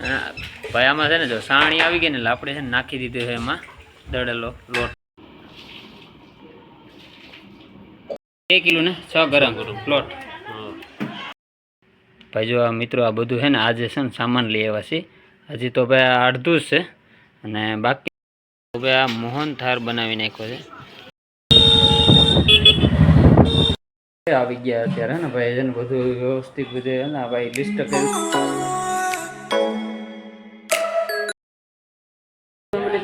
ભાઈ આમાં છે ને જો સાણી આવી ગઈ ને એટલે છે ને નાખી દીધું છે એમાં દળેલો લોટ. બે કિલો ને છ ગરમ લોટ ભાઈ જો આ મિત્રો આ બધું છે ને આજે છે ને સામાન લઈ આવ્યા છે. હજી તો ભાઈ આ અડધું જ છે અને બાકી તો ભાઈ આ મોહન થાર બનાવી નાખ્યો છે. આવી ગયા અત્યારે ને ભાઈ છે ને બધું વ્યવસ્થિત બધું ને ભાઈ લિસ્ટ કર્યું.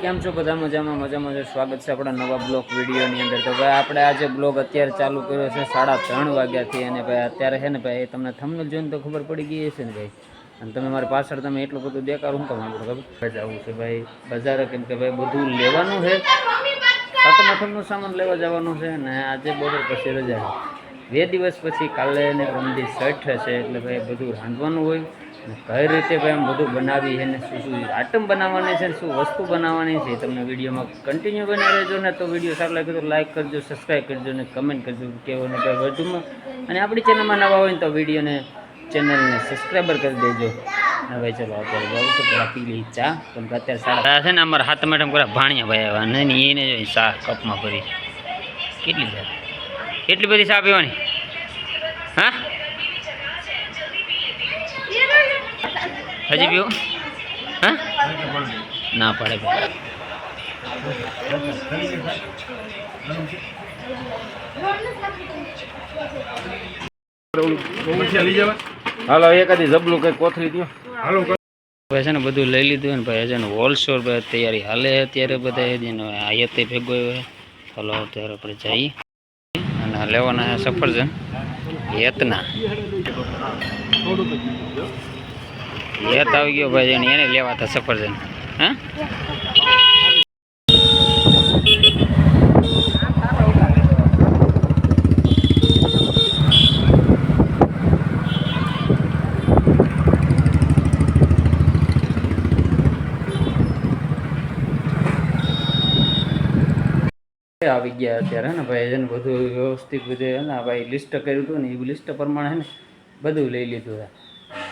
કેમ છો? બધા મજામાં મજામાં છે. સ્વાગત છે આપણા નવા બ્લોગ વિડીયોની અંદર. તો ભાઈ, આપણે આજે બ્લોગ અત્યારે ચાલુ કર્યો છે સાડા ત્રણ વાગ્યાથી. અને ભાઈ, અત્યારે છે ને ભાઈ તમને થંબનેલ જોઈને તો ખબર પડી ગઈ હશે ને ભાઈ? અને તમે મારી પાછળ તમે એટલું બધું દેકાર હું કામ આપણું ખબર? જવું છે ભાઈ, બજારે કેમ કે ભાઈ, બધું લેવાનું છે. સાતમ આઠમનું સામાન લેવા જવાનું છે ને આજે બોર્ડર પછી રજા બે દિવસ પછી કાલે ને રમદી છઠ છે એટલે ભાઈ, બધું રાંધવાનું હોય. કઈ રીતે ભાઈ એમ બધું બનાવી છે ને શું શું આઈટમ બનાવવાની છે ને શું વસ્તુ બનાવવાની છે તમને વિડીયોમાં કન્ટિન્યુ બની રહેજો ને તો વીડિયો સારો લાગે તો લાઈક કરજો સબસ્ક્રાઈબ કરજો ને કમેન્ટ કરજો કેવો ને ભાઈ વધુમાં. અને આપણી ચેનલમાં નવા હોય ને તો વિડીયોને, ચેનલને સબસ્ક્રાઈબર કરી દેજો. હવે ચલો અત્યારે જાઉં છું, પેલા પી લઈ ચા. કે અત્યારે સાડા છે ને અમારા હાથ મેડમ કરે ભાણિયા ભાઈ આવ્યા નહીં એને જોઈ ચા કપમાં ભરી. કેટલી ચા? કેટલી બધી ચા પીવાની? હા? હજી પીવો? હા? ના પડે હાલો એકાદી જબલું કઈ કોથળી દો ભાઈ છે ને બધું લઈ લીધું ને ભાઈ છે ને હોલસેલ ભાઈ તૈયારી હાલે અત્યારે બધા. આયતે ભેગો હોય ચાલો અત્યારે આપણે જઈએ. અને લેવાના સફરજન. હેતના હેત આવી ગયો ભાઈ એને એને લેવા હતા સફરજન. હા? આવી ગયા અત્યારે ને ભાઈ? છે ને બધું વ્યવસ્થિત બધું ને ભાઈ લિસ્ટ કર્યું હતું ને, એ લિસ્ટ પ્રમાણે ને, બધું લઈ લીધું છે.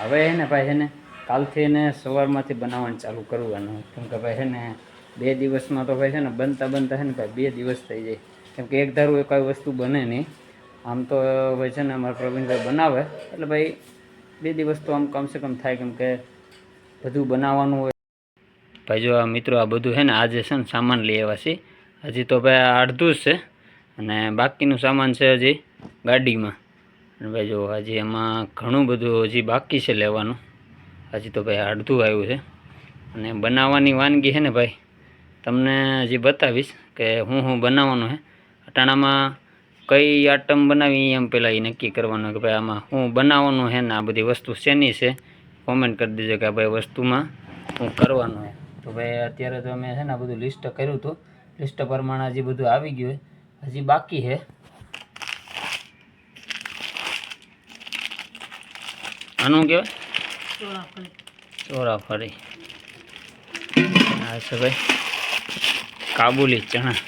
હવે ને, ભાઈ છે કાલથી એને સવારમાંથી બનાવવાનું ચાલુ કરવાનું. કેમ કે ભાઈ છે ને, બે દિવસમાં તો ભાઈ છે ને બનતા બનતા છે ને ભાઈ બે દિવસ થઈ જાય. કેમ કે એક ધારું એ કોઈ વસ્તુ બને નહીં. આમ તો ભાઈ છે ને અમારા પ્રવીણભાઈ બનાવે. એટલે ભાઈ બે દિવસ તો આમ કમસે કમ થાય, કેમ કે બધું બનાવવાનું હોય. ભાઈ જો આ મિત્રો આ બધું છે ને આજે છે ને સામાન લઈ આવ્યા હજી તો ભાઈ અડધું જ છે. અને બાકીનું સામાન છે હજી ગાડીમાં. અને ભાઈ જો હજી એમાં ઘણું બધું હજી બાકી છે લેવાનું. હજી તો ભાઈ અડધું આવ્યું છે. અને બનાવવાની વાનગી છે ને ભાઈ, તમને હજી બતાવીશ કે હું હું બનાવવાનું છે. અટાણામાં કઈ આઈટમ બનાવી એમ પહેલાં એ નક્કી કરવાનું કે ભાઈ આમાં હું બનાવવાનું છે ને આ બધી વસ્તુ શેની છે. કોમેન્ટ કરી દેજો કે ભાઈ વસ્તુમાં હું કરવાનું છે. તો ભાઈ અત્યારે તો મેં છે ને બધું લિસ્ટ કર્યું હતું. લિસ્ટ પ્રમાણે હજી બધું આવી ગયું હજી બાકી છે. આનું કહેવાય ચોરાફળી આ છે ભાઈ. કાબુલી ચણા.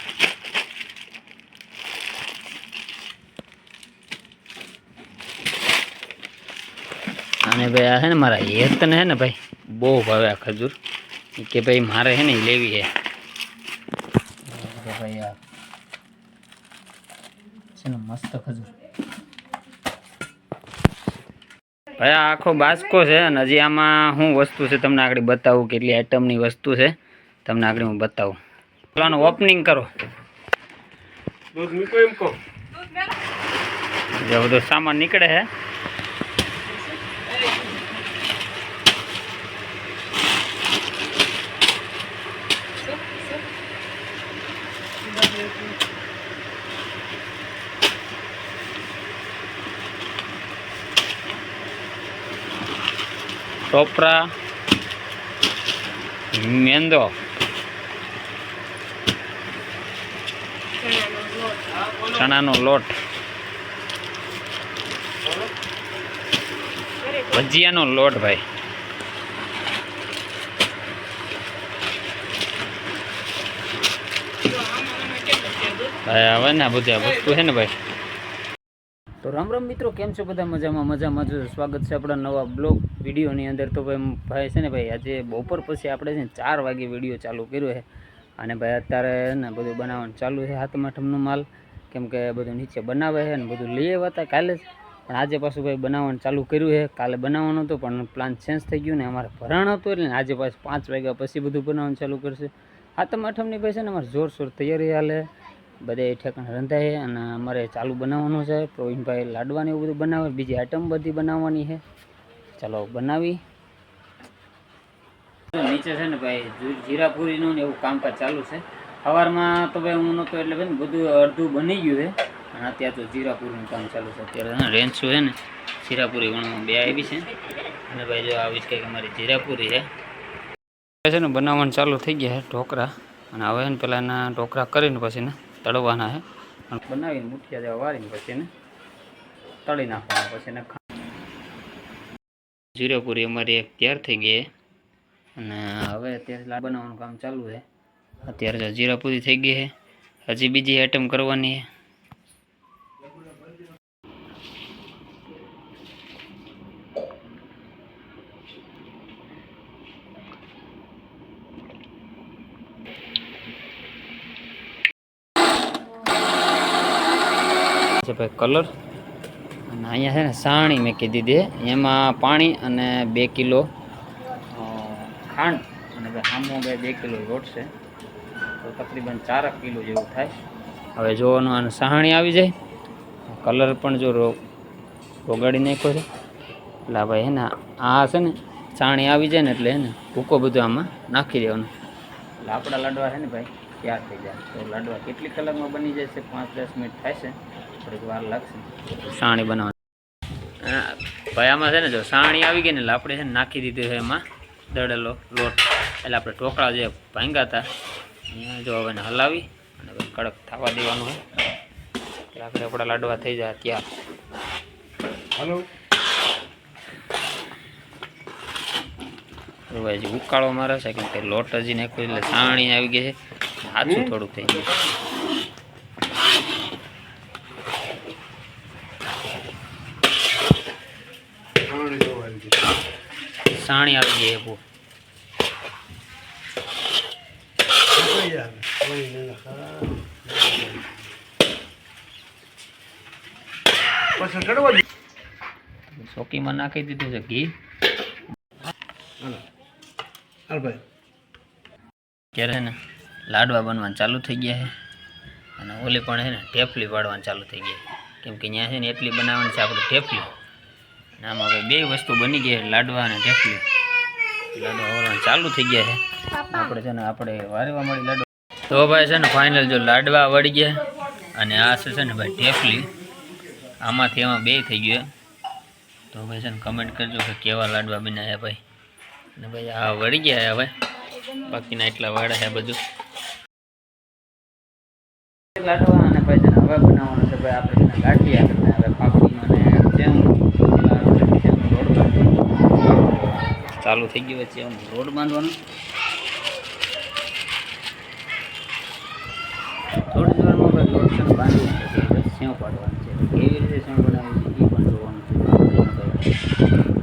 અને ભાઈ આ છે ને મારા હેતને છે ને ભાઈ બહુ ભાવે આ ખજૂર. કે ભાઈ મારે છે ને લેવી હે ભાઈ આ છે ને મસ્ત ખજૂર. ભાઈ આ આખો બાસ્કો છે અને હજી આમાં શું વસ્તુ છે તમને આગળ બતાવું કેટલી આઈટમની વસ્તુ છે તમને આગળ હું બતાવું. પેલાનું ઓપનિંગ કરો. જો બધો સામાન નીકળે છે. ટોપરા મેંદો. ચણાનો લોટ. ભજીયાનો લોટ ભાઈ. ભાઈ હવે ને આ બધી વસ્તુ છે ને ભાઈ? તો રામ રામ મિત્રો, કેમ છો બધા? મજામાં મજામાં જો. સ્વાગત છે આપણા નવા બ્લોગ વિડીયોની અંદર. તો ભાઈ ભાઈ છે ને ભાઈ, આજે બપોર પછી આપણે છે ને ચાર વાગે વીડિયો ચાલુ કર્યો છે. અને ભાઈ, અત્યારે ને બધું બનાવવાનું ચાલુ છે હાથમ આઠમનો માલ. કેમ કે બધું નીચે બનાવે છે ને બધું લઈ આવ્યા હતા કાલે જ. પણ આજે પાછું ભાઈ બનાવવાનું ચાલુ કર્યું છે. કાલે બનાવવાનું હતું, પણ પ્લાન ચેન્જ થઈ ગયું ને અમારે ભરાણ હતું એટલે આજે પાછું પાંચ વાગ્યા પછી બધું બનાવવાનું ચાલુ કરશે. હાથમ આઠમની ભાઈ છે ને અમારે જોરશોર તૈયારી હાલે. બધે ઠેકાણ રંધાય છે અને અમારે ચાલુ બનાવવાનું છે. પ્રવીણભાઈ લાડવાની એવું બધું બનાવે, બીજી આઈટમ બધી બનાવવાની છે. ચાલો બનાવી. નીચે છે ને ભાઈ જીરાપુરીનું ને એવું કામકાજ ચાલુ છે. સવારમાં તો ભાઈ હું નહોતો એટલે ભાઈ બધું અડધું બની ગયું છે. અને અત્યારે તો જીરાપુરીનું કામ ચાલુ છે. અત્યારે રેન્જ શું છે ને? જીરાપુરી વણમાં બે આવી છે. અને ભાઈ જો આવી જ કંઈક અમારી જીરાપુરી છે. ને, બનાવવાનું ચાલુ થઈ ગયા છે ઢોકળા અને હવે ને પેલા એના ઢોકળા કરીને પછી ને તળવાના છે અને બનાવીને મુઠિયા જેવા વાળીને પછી એને તળી નાખવાના પછી એને જીરાપુરી અમારી એક તૈયાર થઈ ગઈ અને હવે અત્યારે લાડ બનાવવાનું કામ ચાલુ છે અત્યારે જીરાપુરી થઈ ગઈ છે હજી બીજી આઈટમ કરવાની છે છે ભાઈ કલર. અને અહીંયા છે ને સાણી મેં કીધી દે એમાં પાણી અને બે કિલો ખાંડ અને ભાઈ આમો ભાઈ બે કિલો લોટ છે. તો તકરીબન ચારક કિલો જેવું થાય. હવે જોવાનું આને સહાણી આવી જાય. કલર પણ જો રો, રોગાડી નાખ્યો છે. એટલે ભાઈ હે ને, આ છે ને, સાણી આવી જાય ને એટલે હે ને ભૂકો બધો આમાં નાખી દેવાનો. એટલે આપણા લાડવા છે ને ભાઈ. તૈયાર થઈ જાય? તો લાડવા કેટલી કલાકમાં બની જાય છે? પાંચ દસ મિનિટ થાય છે. થોડીક વાર લાગશે. સાણી બનાવવાની. હા, ભાઈ આમાં છે ને જો સાણી આવી ગઈ ને એટલે આપણે છે ને નાખી દીધું છે એમાં દળેલો લોટ. એટલે આપણે ઢોકળા જે ભાંગ્યા હતા અહીંયા જો હવે એને હલાવી અને કડક થવા દેવાનું હોય એટલે આપણે આપણા લાડવા થઈ જાય ત્યાર હલો. હજી ઉકાળો મારે છે કેમ કે લોટ હજી નાખ્યો એટલે સાણી આવી ગઈ છે. આછું થોડુંક થઈ ગયું. સાણી આવી ગઈ દે ચોકીમાં નાખી દીધું છે ઘી. છે ને? લાડવા બનવાનું ચાલુ થઈ ગયા છે. અને ઓલી પણ છે ને ઠેફલી પાડવાનું ચાલુ થઈ ગઈ છે. કેમ કે ત્યાં છે ને એટલી બનાવવાની છે આપણે ઠેફલી અને આમાં હવે બે વસ્તુ બની ગઈ લાડવા અને ઠેફલી લાડવા વરવાનું ચાલુ થઈ ગયા છે. આપણે છે ને આપણે વારવા મળી લાડવા. તો ભાઈ છે ને ફાઇનલ જો લાડવા વળી ગયા અને આ છે છે ને ભાઈ ટેફલી આમાંથી એમાં બે થઈ ગયો. તો ભાઈ છે ને કમેન્ટ કરજો કે કેવા લાડવા બનાવ્યા ભાઈ. અને ભાઈ આ વળી ગયા હવે. બાકીના એટલા વાળા છે બધું. લાડવા અને ભાઈ હવે બનાવવાનું છે ભાઈ, આપણે એને ગાંઠિયા કરતા હવે પાપડીમાં ને જેમ આપણે ચાલુ થઈ ગયું છે આમ રોડ બાંધવાનો. થોડી વારમાં ભાઈ રોડ છે બાંધવું છે સેવ પાડવાની છે. કેવી રીતે સેવ બનાવવી છે એ પણ જોવાનું છે.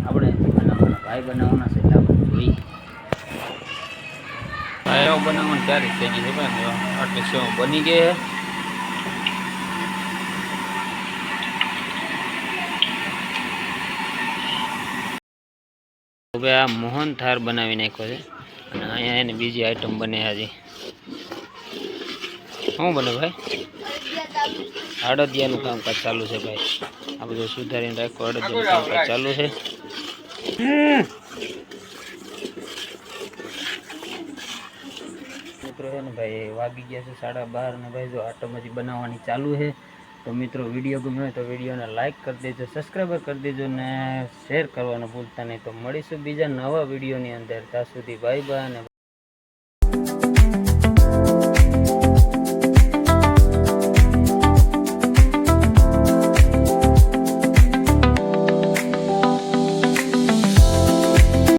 આપણે બનાવવાના ભાઈ બનાવવાના છે એટલે આપણે જોઈએ. બનાવવાની તૈયારી થઈ ગઈ છે આટલી સેવ બની ગઈ છે આ મોહન થાર બનાવી નાખ્યો છે. અને અહીંયા એને બીજી આઈટમ બને હજી. શું બને ભાઈ? અડદિયાનું કામકાજ ચાલુ છે ભાઈ. આ બધું સુધારીને રાખો અડદિયાનું કામકાજ ચાલુ છે. મિત્રો છે ને ભાઈ, વાગી ગયા છે સાડા બાર ને ભાઈ, જો આટમ હજી બનાવવાની ચાલુ છે. તો મિત્રો, વીડિયો ગમ્યો હોય તો વિડીયોને લાઇક કરી દેજો સબસ્ક્રાઈબર કરી દેજો ને શેર કરવાનું ભૂલતા નહીં. તો મળીશું બીજા નવા વિડીયોની અંદર. ત્યાં સુધી બાય બાય અને